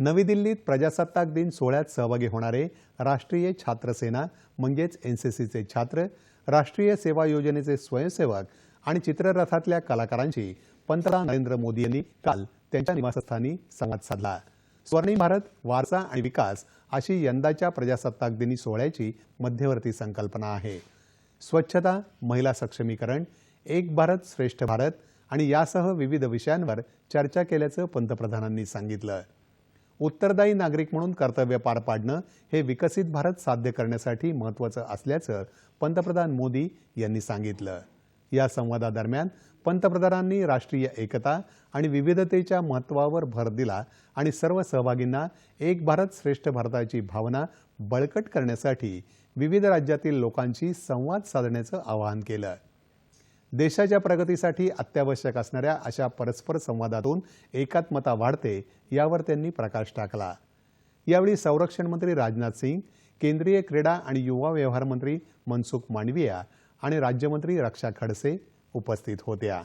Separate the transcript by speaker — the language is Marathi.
Speaker 1: नवी दिल्लीत प्रजासत्ताक दिन सोहळ्यात सहभागी होणारे राष्ट्रीय छात्र सेना म्हणजेच एन सी सीचे छात्र राष्ट्रीय सेवा योजनेचे स्वयंसेवक आणि चित्ररथातल्या कलाकारांशी पंतप्रधान नरेंद्र मोदी यांनी काल त्यांच्या निवासस्थानी संवाद साधला. स्वर्णिम भारत वारसा आणि विकास अशी यंदाच्या प्रजासत्ताक दिनी सोहळ्याची मध्यवर्ती संकल्पना आहे. स्वच्छता महिला सक्षमीकरण एक भारत श्रेष्ठ भारत आणि यासह विविध विषयांवर चर्चा केल्याचं पंतप्रधानांनी सांगितलं. उत्तरदायी नागरिक म्हणून कर्तव्य पार पाडणं हे विकसित भारत साध्य करण्यासाठी महत्त्वाचं असल्याचं पंतप्रधान मोदी यांनी सांगितलं. या संवादादरम्यान पंतप्रधानांनी राष्ट्रीय एकता आणि विविधतेच्या महत्त्वावर भर दिला आणि सर्व सहभागींना एक भारत श्रेष्ठ भारताची भावना बळकट करण्यासाठी विविध राज्यातील लोकांशी संवाद साधण्याचं आवाहन केलं. देशाच्या प्रगतीसाठी अत्यावश्यक असणाऱ्या अशा परस्पर संवादातून एकात्मता वाढते यावर त्यांनी प्रकाश टाकला. यावेळी संरक्षण मंत्री राजनाथ सिंग केंद्रीय क्रीडा आणि युवा व्यवहार मंत्री मनसुख मांडविया आणि राज्यमंत्री रक्षा खडसे उपस्थित होत्या.